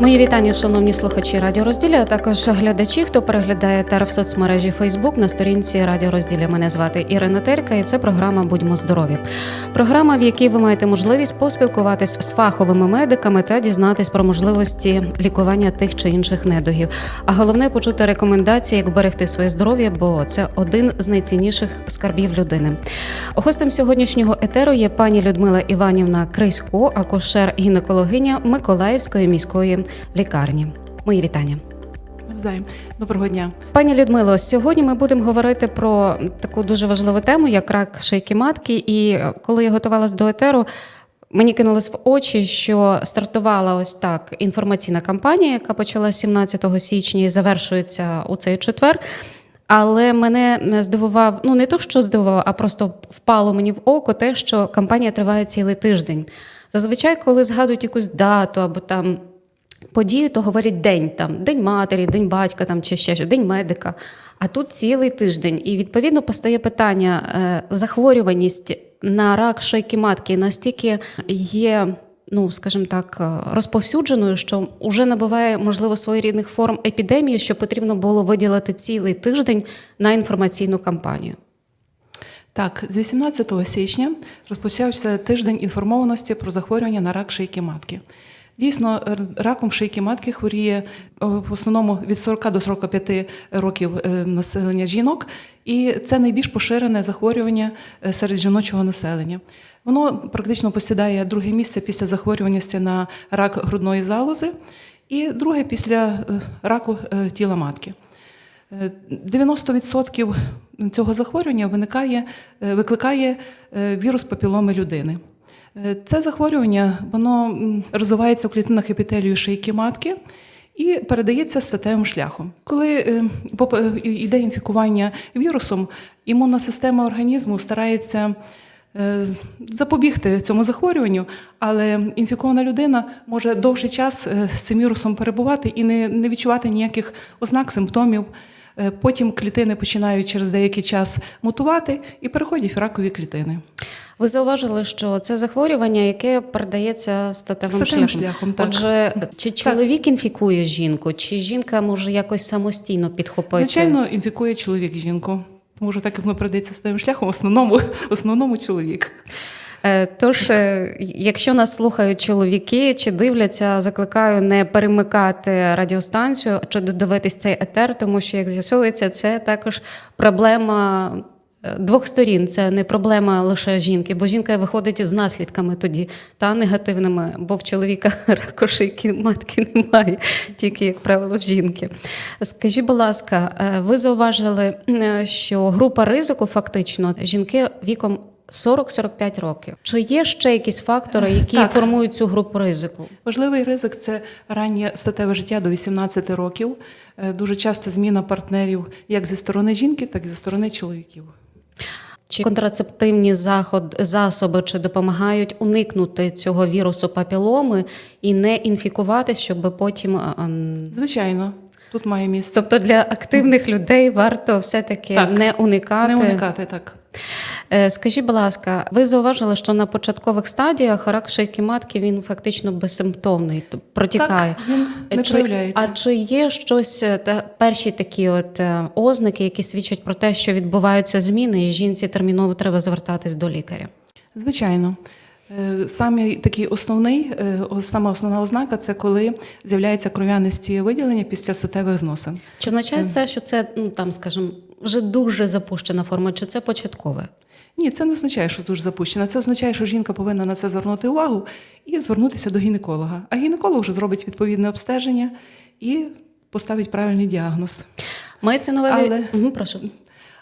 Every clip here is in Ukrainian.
Мої вітання, шановні слухачі Радіо Розділя, а також глядачі, хто переглядає тер в соцмережі Фейсбук на сторінці Радіо Розділя. Мене звати Ірина Терка, і це програма Будьмо здорові. Програма, в якій ви маєте можливість поспілкуватись з фаховими медиками та дізнатись про можливості лікування тих чи інших недугів. А головне почути рекомендації, як берегти своє здоров'я, бо це один з найцінніших скарбів людини. Гостем сьогоднішнього етеру є пані Людмила Іванівна Крисько, акушер-гінекологиня Миколаївської міської лікарні. Мої вітання. Навзаєм. Доброго дня. Пані Людмило, сьогодні ми будемо говорити про таку дуже важливу тему, як рак шийки матки. І е, коли я готувалась до етеру, мені кинулось в очі, що стартувала ось так інформаційна кампанія, яка почала 17 січня і завершується у цей четвер. Але мене здивував, ну не то, що здивував, а просто впало мені в око те, що кампанія триває цілий тиждень. Зазвичай, коли згадують якусь дату або там подію, то говорять день там, день матері, день батька там чи ще щось, день медика. А тут цілий тиждень. І відповідно постає питання: е, захворюваність на рак шийки матки настільки є. Ну, скажімо так, е, розповсюдженою, що вже набуває можливо своєрідних форм епідемії, що потрібно було виділити цілий тиждень на інформаційну кампанію. Так, з 18 січня розпочався тиждень інформованості про захворювання на рак шийки матки. Дійсно, раком шийки матки хворіє в основному від 40 до 45 років е, населення жінок, і це найбільш поширене захворювання е, серед жіночого населення. Воно практично посідає друге місце після захворюваності на рак грудної залози, і друге після е, раку е, тіла матки. Е, 90% цього захворювання виникає, е, викликає е, вірус папіломи людини. Е, Це захворювання воно розвивається в клітинах епітелію шийки матки і передається статевим шляхом. Коли е, е, йде інфікування вірусом, імунна система організму старається запобігти цьому захворюванню, але інфікована людина може довший час з цим вірусом перебувати і не відчувати ніяких ознак, симптомів. Е, Потім клітини починають через деякий час мутувати і переходять в ракові клітини. Ви зауважили, що це захворювання, яке передається статевим, Статевим шляхом. шляхом, так. Отже, чи чоловік інфікує жінку, чи жінка може якось самостійно підхопити? Звичайно, інфікує чоловік жінку. Тому що так як ми передається статевим шляхом, в основному, в основному чоловік. Е, Тож, е, якщо нас слухають чоловіки чи дивляться, закликаю не перемикати радіостанцію чи додивитись цей етер, тому що, як з'ясовується, це також проблема. е, Двох сторін це не проблема лише жінки, бо жінка виходить із наслідками тоді та негативними, бо в чоловіка ракошийки матки немає, тільки як правило в жінки. Скажіть, будь ласка, ви зауважили, що група ризику фактично жінки віком 40-45 років. Чи є ще якісь фактори, які Так. формують цю групу ризику? Важливий ризик це раннє статеве життя до 18 років. Е, Дуже часто зміна партнерів як зі сторони жінки, так і зі сторони чоловіків. Чи контрацептивні заход, засоби чи допомагають уникнути цього вірусу папіломи і не інфікуватись, щоб потім. Звичайно, тут має місце. Тобто для активних людей варто все-таки Так. не уникати. Не уникати так. Е, Скажіть, будь ласка, ви зауважили, що на початкових стадіях рак шийки матки він фактично безсимптомний, протікає. Так, він не чи, проявляється. а чи є щось е, та перші такі от е, ознаки, які свідчать про те, що відбуваються зміни, і жінці терміново треба звертатись до лікаря? Звичайно. Е, Саме такий основний, е, сама основна ознака це коли з'являються кров'янисті виділення після статевих зносин. Чи означає це, що це ну там, скажімо, вже дуже запущена форма, чи це початкове? Ні, це не означає, що дуже запущена. Це означає, що жінка повинна на це звернути увагу і звернутися до гінеколога. А гінеколог вже зробить відповідне обстеження і поставить правильний діагноз. Мається на увазі. Але- Угу, прошу.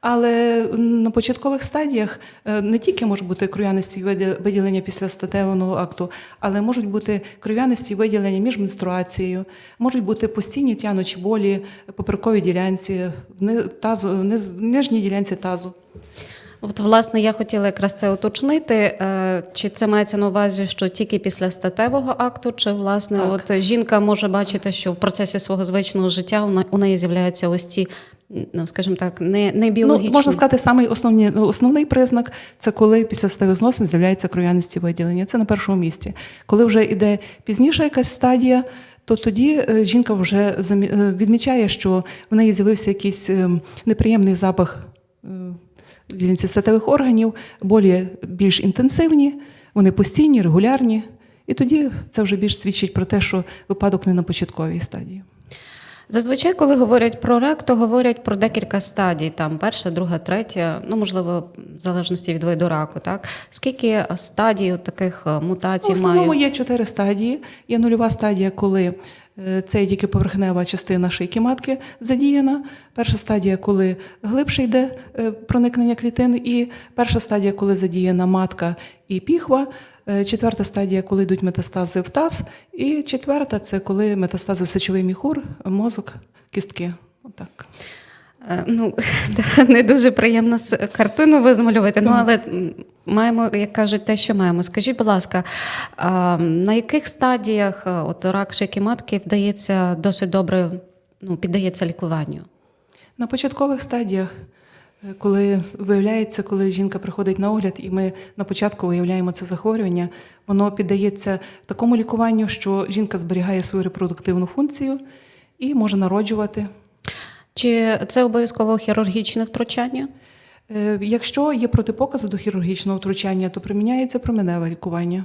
Але на початкових стадіях е, не тільки можуть бути кров'янисті виді- виділення після статевого акту, але можуть бути кров'янисті виділення між менструацією, можуть бути постійні тянучі болі, поперековій ділянці, тазу, нижній ділянці тазу. От, власне, я хотіла якраз це уточнити. Е, Чи це мається на увазі, що тільки після статевого акту, чи власне, Так. от жінка може бачити, що в процесі свого звичного життя у неї з'являються ось ці ну, скажімо так, не, не Ну, можна сказати, самий основні, основний признак це коли після статевих зносин з'являється кров'янисті виділення. Це на першому місці. Коли вже йде пізніша якась стадія, то тоді е, жінка вже е, відмічає, що в неї з'явився якийсь е, неприємний запах в ділянці статевих органів, болі більш інтенсивні, вони постійні, регулярні. І тоді це вже більш свідчить про те, що випадок не на початковій стадії. Зазвичай, коли говорять про рак, то говорять про декілька стадій: там перша, друга, третя, ну можливо, в залежності від виду раку. Так скільки стадій таких е, мутацій В основному має? є чотири стадії. Є нульова стадія, коли це тільки поверхнева частина шийки матки задіяна. Перша стадія, коли глибше йде е, проникнення клітин, і перша стадія, коли задіяна матка і піхва. Е, Четверта стадія, коли йдуть метастази в таз, і четверта це коли метастази в сечовий міхур, мозок, кістки. Отак. Е, Ну, не дуже приємно картину визмалювати, ну але маємо, як кажуть, те, що маємо. Скажіть, будь ласка, на яких стадіях е, от рак шийки матки вдається досить добре ну, піддається лікуванню? На початкових стадіях, е, коли виявляється, коли жінка приходить на огляд, і ми на початку виявляємо це захворювання, воно піддається такому лікуванню, що жінка зберігає свою репродуктивну функцію і може народжувати. Чи це обов'язково хірургічне втручання? Е, Якщо є протипокази до хірургічного втручання, то приміняється променеве лікування.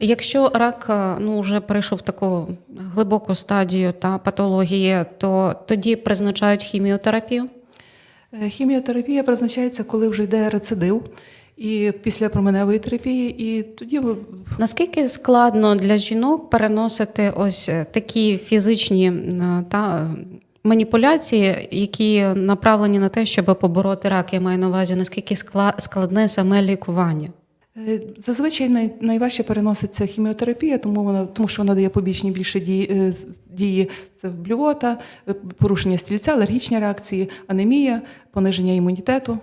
Якщо рак е, ну, вже перейшов в таку глибоку стадію та патології, то тоді призначають хіміотерапію? Е, Хіміотерапія призначається, коли вже йде рецидив, і після променевої терапії, і тоді Наскільки складно для жінок переносити ось такі фізичні та маніпуляції, які направлені на те, щоб побороти рак? Я маю на увазі, наскільки скла- складне саме лікування? Е, Зазвичай най, найважче переноситься хіміотерапія, тому вона тому, що вона дає побічні більше дії, е, дії це блювота, е, порушення стільця, алергічні реакції, анемія, пониження імунітету.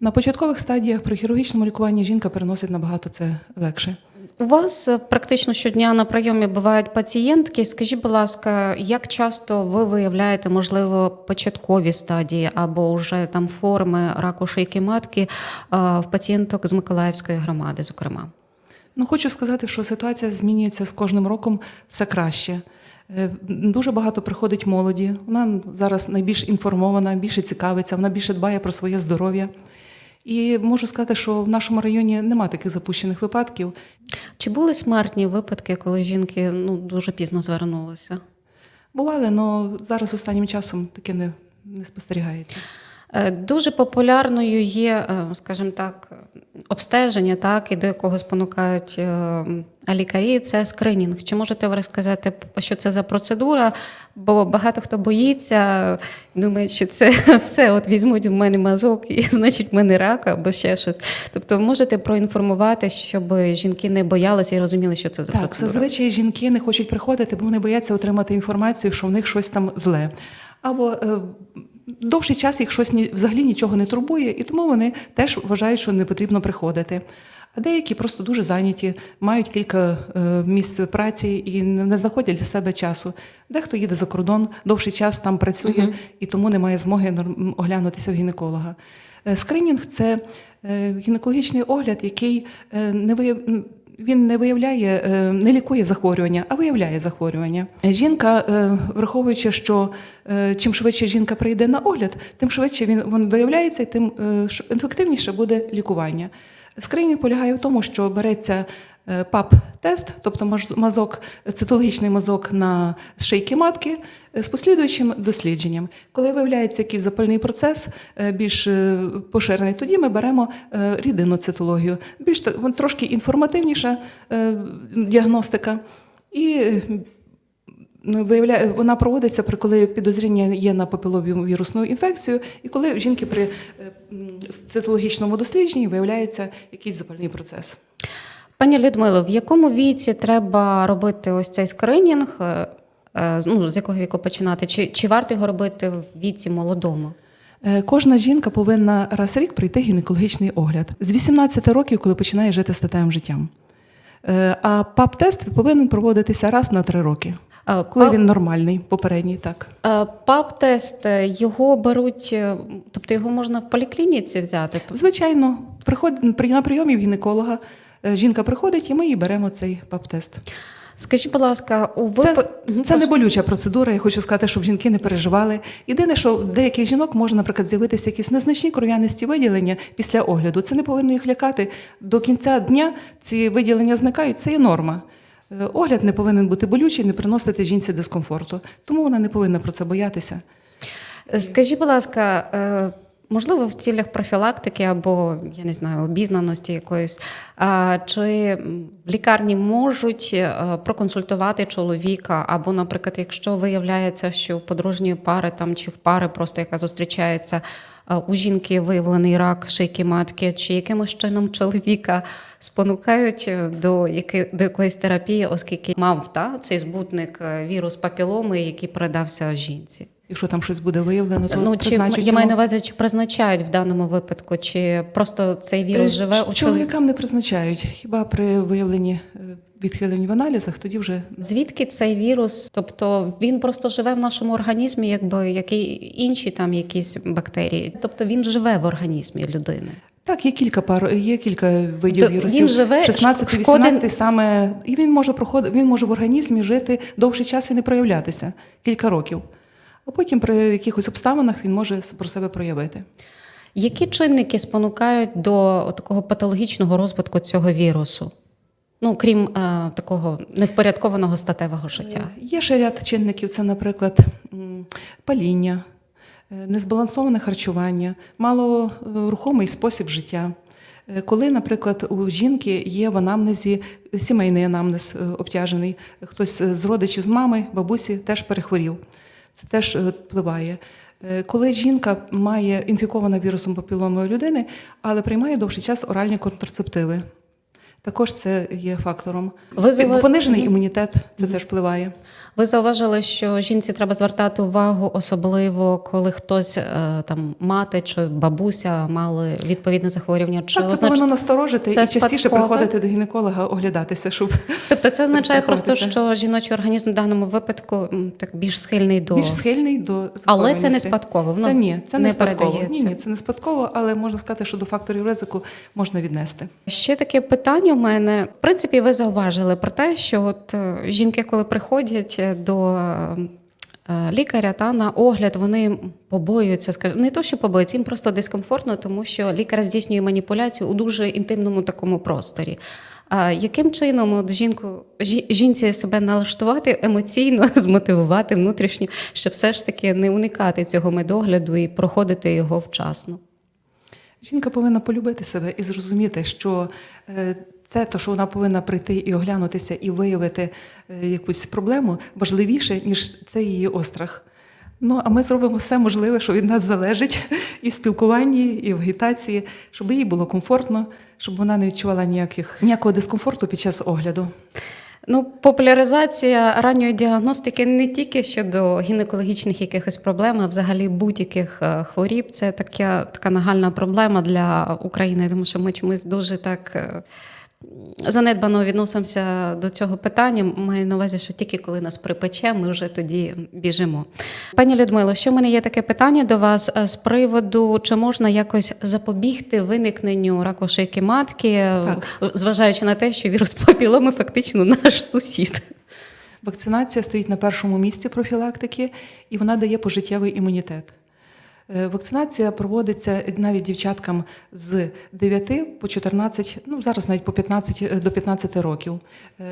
На початкових стадіях при хірургічному лікуванні жінка переносить набагато це легше. У вас е, практично щодня на прийомі бувають пацієнтки. Скажіть, будь ласка, як часто ви виявляєте, можливо, початкові стадії або вже там форми раку шийки матки е, в пацієнток з Миколаївської громади, зокрема? Ну, хочу сказати, що ситуація змінюється з кожним роком все краще. Е, Дуже багато приходить молоді. Вона зараз найбільш інформована, більше цікавиться, вона більше дбає про своє здоров'я. І можу сказати, що в нашому районі нема таких запущених випадків. Чи були смертні випадки, коли жінки ну дуже пізно звернулися? Бували, але зараз останнім часом таке не, не спостерігається. Е, Дуже популярною є, е, скажімо так, обстеження, так, і до якого спонукають е, лікарі, це скринінг. Чи можете ви розказати, що це за процедура? Бо багато хто боїться, думає, що це все, от візьмуть в мене мазок, і значить в мене рак або ще щось. Тобто можете проінформувати, щоб жінки не боялися і розуміли, що це за Так, процедура. зазвичай жінки не хочуть приходити, бо вони бояться отримати інформацію, що в них щось там зле. Або е, довший час їх щось ні, взагалі нічого не турбує, і тому вони теж вважають, що не потрібно приходити. А деякі просто дуже зайняті, мають кілька е, місць праці і не знаходять для себе часу. Дехто їде за кордон, довший час там працює і тому не має змоги оглянутися в гінеколога. Е, Скринінг це е, гінекологічний огляд, який не вияв... він не виявляє, не лікує захворювання, а виявляє захворювання. Жінка, враховуючи, що чим швидше жінка прийде на огляд, тим швидше він, виявляється, і тим ефективніше буде лікування. Скринінг полягає в тому, що береться е, ПАП-тест, тобто мазок, цитологічний мазок на шийки матки е, з послідуючим дослідженням. Коли виявляється якийсь запальний процес е, більш поширений, тоді ми беремо рідинну цитологію. Більш трошки інформативніша діагностика. І виявляє, вона проводиться при коли підозріння є на папілову вірусну інфекцію, і коли в жінки при е, цитологічному дослідженні виявляється якийсь запальний процес. Пані Людмило, в якому віці треба робити ось цей скринінг? Е, е, Ну, з якого віку починати? Чи, чи варто його робити в віці молодому? Кожна жінка повинна раз в рік пройти гінекологічний огляд з 18 років, коли починає жити статевим життям. А ПАП-тест повинен проводитися раз на три роки. Е, Коли він нормальний, попередній, так. е, ПАП-тест е, його беруть, тобто його можна в поліклініці взяти. Звичайно, приход... при- на прийомі в гінеколога жінка приходить, і ми їй беремо цей ПАП-тест. Скажіть, будь ласка, у Це, це не болюча процедура. Я хочу сказати, щоб жінки не переживали. Єдине, що деяких жінок може, наприклад, з'явитися якісь незначні кров'янисті виділення після огляду. Це не повинно їх лякати. До кінця дня ці виділення зникають. Це є норма. Е, Огляд не повинен бути болючий, не приносити жінці дискомфорту. Тому вона не повинна про це боятися. Скажіть, будь ласка, е, можливо, в цілях профілактики або я не знаю, обізнаності якоїсь, чи лікарні можуть е, проконсультувати чоловіка, або, наприклад, якщо виявляється, що в подружньої пари там чи в пари, просто яка зустрічається. Е, У жінки виявлений рак шийки матки, чи якимось чином чоловіка спонукають е, до, яки, до якоїсь терапії, оскільки мав та, цей збутник е, вірус папіломи, який передався жінці? Якщо там щось буде виявлено, то Ну, чи я маю на увазі, чи призначають в даному випадку, чи просто цей вірус Е, живе у чоловіка? Чоловікам не призначають. Хіба при виявленні е, відхилень в аналізах, тоді вже Звідки цей вірус? Тобто він просто живе в нашому організмі, якби як і інші там якісь бактерії. Тобто він живе в організмі людини. Так, є кілька пар, є кілька видів То вірусів. він живе, 16, шкоди- 18 саме, і він може проходити, він може в організмі жити довший час і не проявлятися кілька років. А потім при якихось обставинах він може про себе проявити. Які чинники спонукають до такого патологічного розвитку цього вірусу? Ну, крім е, такого невпорядкованого статевого життя. Є ще ряд чинників, це, наприклад, паління, е, незбалансоване харчування, малорухомий спосіб життя. Е, Коли, наприклад, у жінки є в анамнезі сімейний анамнез е, обтяжений, хтось з родичів з мами, бабусі теж перехворів. Це теж е, впливає. Е, Коли жінка має інфікована вірусом папіломою людини, але приймає довший час оральні контрацептиви. Також це є фактором. Ви зава- Понижений імунітет це теж впливає. Ви зауважили, що жінці треба звертати увагу, особливо коли хтось е, там мати чи бабуся мали відповідне захворювання. Чи Так, це означ- повинно насторожити це і частіше спадкове? приходити до гінеколога, оглядатися, щоб Тобто це означає просто, що жіночий організм в даному випадку так більш схильний до більш схильний до але це не спадково. Воно Це ні, це не, не спадково. Ні, ні, це не спадково, але можна сказати, що до факторів ризику можна віднести. Ще таке питання у мене. В принципі, ви зауважили про те, що от е, жінки, коли приходять до е, лікаря та на огляд, вони побоюються, не то, що побоюються, їм просто дискомфортно, тому що лікар здійснює маніпуляцію у дуже інтимному такому просторі. А яким чином от жінку жінці себе налаштувати емоційно, змотивувати внутрішньо, щоб все ж таки не уникати цього медогляду і проходити його вчасно? Жінка повинна полюбити себе і зрозуміти, що е, це, то, що вона повинна прийти і оглянутися і виявити е, якусь проблему, важливіше, ніж це її острах. Ну, а ми зробимо все можливе, що від нас залежить і в спілкуванні, і в агітації, щоб їй було комфортно, щоб вона не відчувала ніяких, ніякого дискомфорту під час огляду. Ну, популяризація ранньої діагностики не тільки щодо гінекологічних якихось проблем, а взагалі будь-яких е, хворіб. Це така, така нагальна проблема для України, тому що ми чомусь дуже так. Занедбано відносимося до цього питання. Маю на увазі, що тільки коли нас припече, ми вже тоді біжимо. Пані Людмило, що в мене є таке питання до вас е, з приводу, чи можна якось запобігти виникненню раку шийки матки, е, Так. зважаючи на те, що вірус папіломи фактично наш сусід. Вакцинація стоїть на першому місці профілактики, і вона дає пожиттєвий імунітет. Е, Вакцинація проводиться навіть дівчаткам з 9 по 14, ну зараз навіть по 15 е, до 15 років,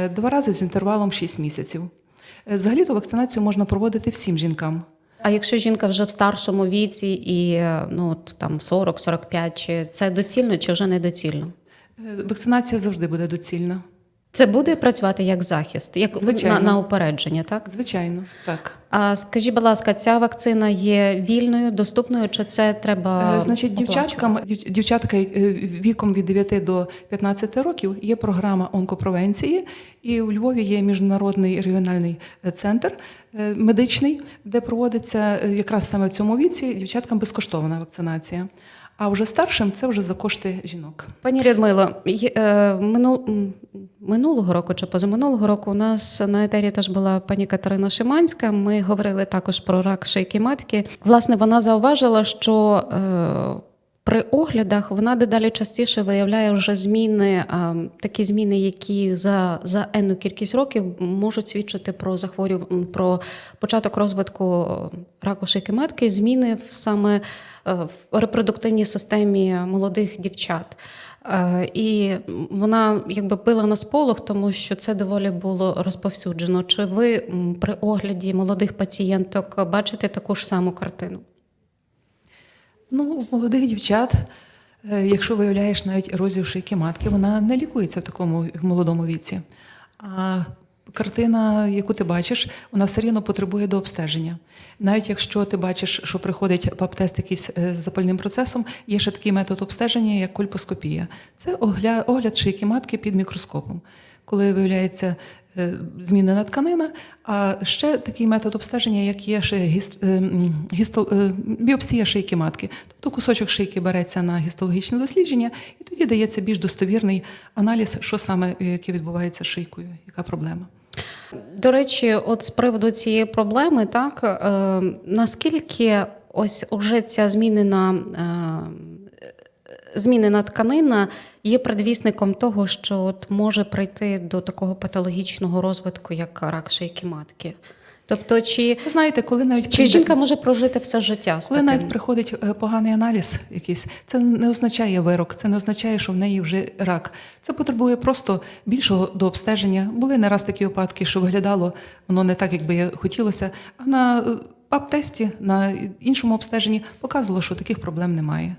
Е, два рази з інтервалом 6 місяців. Е, Взагалі-то вакцинацію можна проводити всім жінкам. А якщо жінка вже в старшому віці і ну там 40-45, чи це доцільно, чи вже недоцільно? Вакцинація завжди буде доцільна. Це буде працювати як захист, як Звичайно. на, на упередження, так? Звичайно, так. А скажіть, будь ласка, ця вакцина є вільною, доступною, чи це треба Е, Значить, дівчаткам, дівчатка е, віком від 9 до 15 років є програма онкопровенції, і у Львові є міжнародний регіональний е, центр медичний, де проводиться якраз саме в цьому віці дівчаткам безкоштовна вакцинація. А вже старшим це вже за кошти жінок. Пані Людмило, е, минулого року чи позаминулого року у нас на етері теж була пані Катерина Шиманська. Ми говорили також про рак шийки матки. Власне, вона зауважила, що е, при оглядах вона дедалі частіше виявляє вже зміни, е, такі зміни, які за, за енну кількість років можуть свідчити про захворювання, про початок розвитку раку шийки матки, зміни в саме е, в репродуктивній системі молодих дівчат. Е, І вона якби била на сполох, тому що це доволі було розповсюджено. Чи ви при огляді молодих пацієнток бачите таку ж саму картину? Ну, у молодих дівчат, е, якщо виявляєш навіть ерозію шийки матки, вона не лікується в такому молодому віці. А картина, яку ти бачиш, вона все рівно потребує до обстеження. Навіть якщо ти бачиш, що приходить ПАП-тест якийсь е, з запальним процесом, є ще такий метод обстеження, як кольпоскопія. Це огля- огляд шийки матки під мікроскопом. Коли виявляється змінена тканина, а ще такий метод обстеження, як є ще гіст, е, гісто, е, біопсія шийки матки. Тобто кусочок шийки береться на гістологічне дослідження, і тоді дається більш достовірний аналіз, що саме е, яке відбувається шийкою, яка проблема. До речі, от з приводу цієї проблеми, так е, наскільки ось уже ця змінена, е, змінена тканина є предвісником того, що от може прийти до такого патологічного розвитку, як рак шийки матки? Тобто, чи, знаєте, коли навіть чи жінка може прожити все життя з Коли таким? навіть приходить е, поганий аналіз якийсь, це не означає вирок, це не означає, що в неї вже рак. Це потребує просто більшого до обстеження. Були не раз такі випадки, що виглядало воно не так, як би хотілося. А на е, ПАП-тесті, на іншому обстеженні показувало, що таких проблем немає.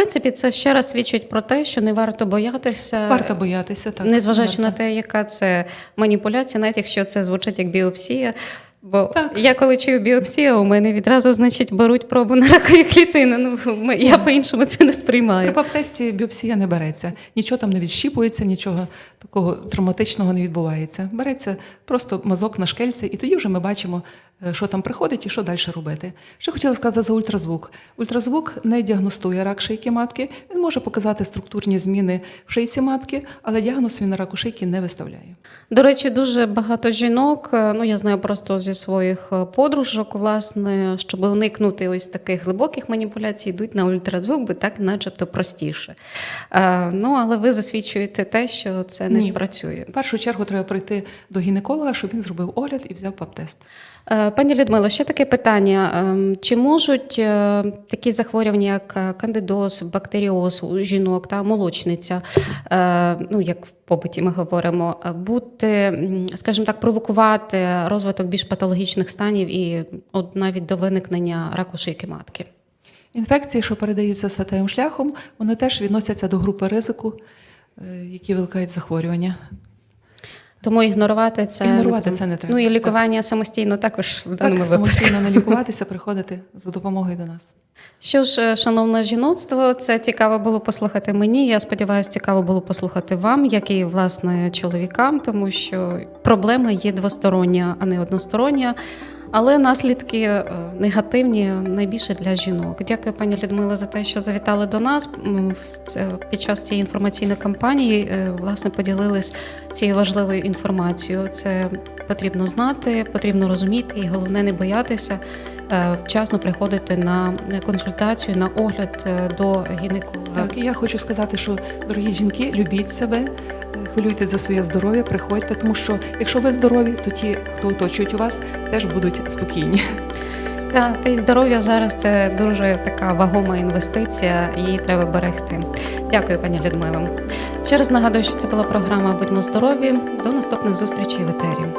Принципі, це ще раз свідчить про те, що не варто боятися. Варто боятися, так. Незважаючи варто. на те, яка це маніпуляція, навіть якщо це звучить як біопсія. Бо Так. я коли чую біопсія, у мене відразу значить беруть пробу на ракові клітини. Ну ми- я по-іншому це не При сприймаю. ПАП-тесті біопсія не береться, нічого там не відщіпується, нічого такого травматичного не відбувається. Береться просто мазок на шкельце, і тоді вже ми бачимо, е, що там приходить і що далі робити. Ще хотіла сказати за ультразвук. Ультразвук не діагностує рак шийки матки. Він може показати структурні зміни в шийці матки, але діагноз він на раку шийки не виставляє. До речі, дуже багато жінок. е, Ну я знаю просто зі своїх е, подружок, власне, щоб уникнути ось таких глибоких маніпуляцій, йдуть на ультразвук, бо так, начебто, простіше. Е, Ну але ви засвідчуєте те, що це не Ні. спрацює. В першу чергу треба прийти до гінеколога, щоб він зробив огляд і взяв ПАП-тест. Е, Пані Людмило, ще таке питання: Ем, чи можуть такі захворювання, як кандидоз, бактеріоз у жінок та молочниця, ну як в побуті ми говоримо, бути, скажімо так, провокувати розвиток більш патологічних станів і от навіть до виникнення раку шийки матки? Інфекції, що передаються статевим шляхом, вони теж відносяться до групи ризику, е, які викликають захворювання. Тому ігнорувати це Ігнорувати це не треба. Ну і лікування самостійно також в даному Так, випадку. самостійно не лікуватися, приходити за допомогою до нас. Що ж, е, шановне жіноцтво, це цікаво було послухати мені. Я сподіваюся, цікаво було послухати вам, як і власне чоловікам, тому що проблема є двостороння, а не одностороння. Але наслідки е, негативні найбільше для жінок. Дякую, пані Людмила, за те, що завітали до нас під час цієї інформаційної кампанії. е, Власне, поділились цією важливою інформацією. Це потрібно знати, потрібно розуміти, і головне не боятися е, вчасно приходити на консультацію, на огляд до гінеколога. Так, і я хочу сказати, що дорогі жінки, любіть себе, е, хвилюйте за своє здоров'я, приходьте, тому що якщо ви здорові, то ті, хто оточують вас, теж будуть спокійні. Та, та й здоров'я зараз це дуже така вагома інвестиція, її треба берегти. Дякую, пані Людмило. Ще раз нагадую, що це була програма Будьмо здорові. До наступних зустрічей в етері.